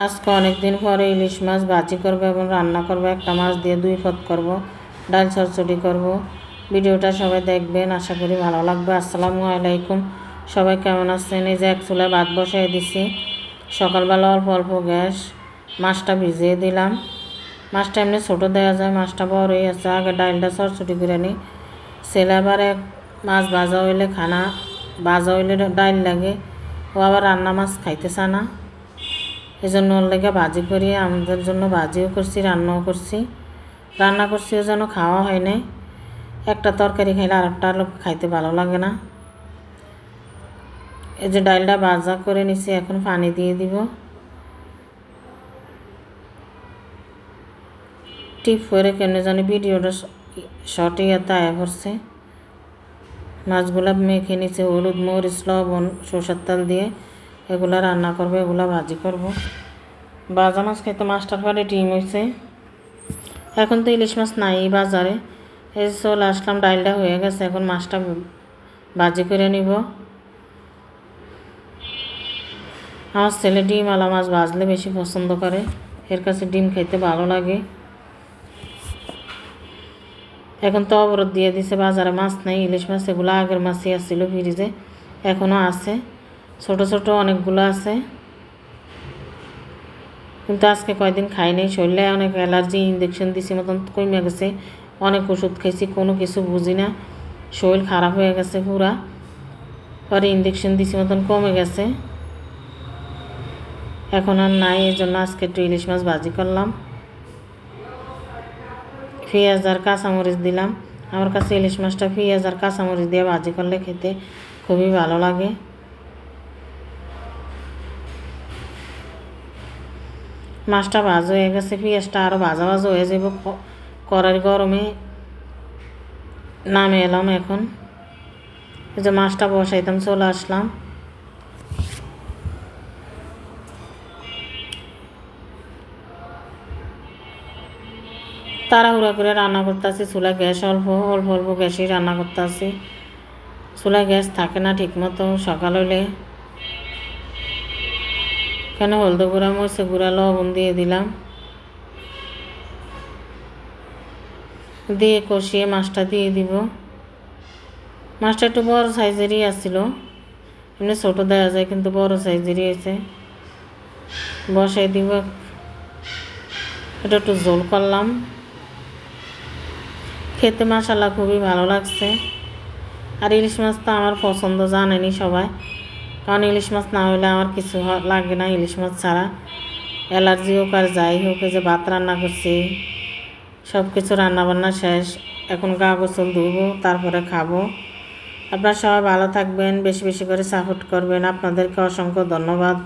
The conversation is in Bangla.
আজকে অনেক দিন পরে ইলিশ মাছ ভাজি করব এবং রান্না করব। একটা মাছ দিয়ে দুই পদ করব, ডাল চচ্চড়ি করব। ভিডিওটা সবাই দেখবেন, আশা করি ভালো লাগবে। আসসালামু আলাইকুম। সবাই কেমন আছেন? এই যে এক চুলায় ভাত বসাই দিছি। সকালবেলা অল্প অল্প গ্যাস, মাছটা ভিজিয়ে দিলাম। মাছটা এমনি ছোটো দেওয়া যায়, মাছটা বড় হয়ে আছে। আগে ডালটা চটচটি করে নিই। ছেলে আবার মাছ ভাজা হইলে খানা, ভাজা হইলে ডাল লাগে। ও আবার রান্না মাছ খাইতে না। এই জন্য ওর লেগে ভাজি করি আমাদের জন্য ভাজিও করছি, রান্নাও করছি। রান্না করছি ও যেন খাওয়া হয় নাই। একটা তরকারি খাইলে আরেকটা লোক খাইতে ভালো লাগে না। এই যে ডালটা ভাজা করে নিছি, এখন পানি দিয়ে দিব। টিপ করে কেমনে জানি ভিডিওটা শর্টে এতে আয়া করছে। মাছগুলা মেখে নিচে হলুদ, মরিচ, লবণ, সরষের তেল দিয়ে। এগুলা রান্না করব, এগুলা ভাজি করব। বাজা মাছ খেতে মাছটার পরে ডিম হয়েছে এখন তো ইলিশ মাছ নাই বাজারে। এই চলে আসলাম ডালটা হয়ে গেছে, এখন মাছটা ভাজি করে নিব। আমার ছেলে ডিম আলা মাছ ভাজলে বেশি পছন্দ করে, এর কাছে ডিম খেতে ভালো লাগে। এখন তো অবরোধ দিয়ে দিছে, বাজারে মাছ নেই, ইলিশ মাছ এগুলো আগের মাছই আসছিল ফ্রিজে এখনও আছে। ছোট ছোট অনেকগুলো আছে। কিন্তু আজকে কয়দিন খাই নাই, শরীরে অনেক অ্যালার্জি ইঞ্জেকশন দিছি মতন কমে গেছে। অনেক ওষুধ খাইছি, কোনো কিছু বুঝি না। শরীর খারাপ হয়ে গেছে পুরা। পরে ইঞ্জেকশন দিছি মতন কমে গেছে। এখন আর নাই, এই জন্য আজকে একটু ইলিশ মাছ ভাজি করলাম। পেঁয়াজ আর কাঁচামরিচ দিলাম। আমার কাছে ইলিশ মাছটা পেঁয়াজ আর কাঁচামরিচ দিয়ে ভাজি করলে খেতে খুবই ভালো লাগে। মাছটা ভাজা হয়ে গেছে, পেঁয়াজটা আরও ভাজা ভাজা হয়ে যাব কড়াই গরমে নামে এলাম এখন। এই যে মাছটা বসাইতাম, চলে আসলাম। তাড়াহুড়া করে রান্না করতেছি চুলা গ্যাস অল্প অল্প অল্প গ্যাসেই রান্না করতেছি। চুলা গ্যাস থাকে না ঠিকমতো, সকাল হলে কেন হলদে গুঁড়া মরচে গুঁড়া, লবণ দিয়ে দিলাম। দিয়ে কষিয়ে মাছটা দিয়ে দিব। মাছটা একটু বড় সাইজেরই আসছিল এমনি ছোটো দেওয়া যায়, কিন্তু বড় সাইজেরই আছে বসাই দিব। এটা একটু জোল করলাম। খেতে মশালা খুবই ভালো লাগছে। আর ইলিশ মাছ তো আমার পছন্দ জানেনি সবাই। কারণ ইলিশ মাছ না হলে আমার কিছু লাগে না ইলিশ মাছ ছাড়া। অ্যালার্জি হোক আর যাই হোক যে ভাত রান্না করছি সব কিছু রান্নাবান্না শেষ। এখন গা গোসল ধুবো, তারপরে খাব। আপনারা সবাই ভালো থাকবেন, বেশি বেশি করে সাপোর্ট করবেন। আপনাদেরকে অসংখ্য ধন্যবাদ।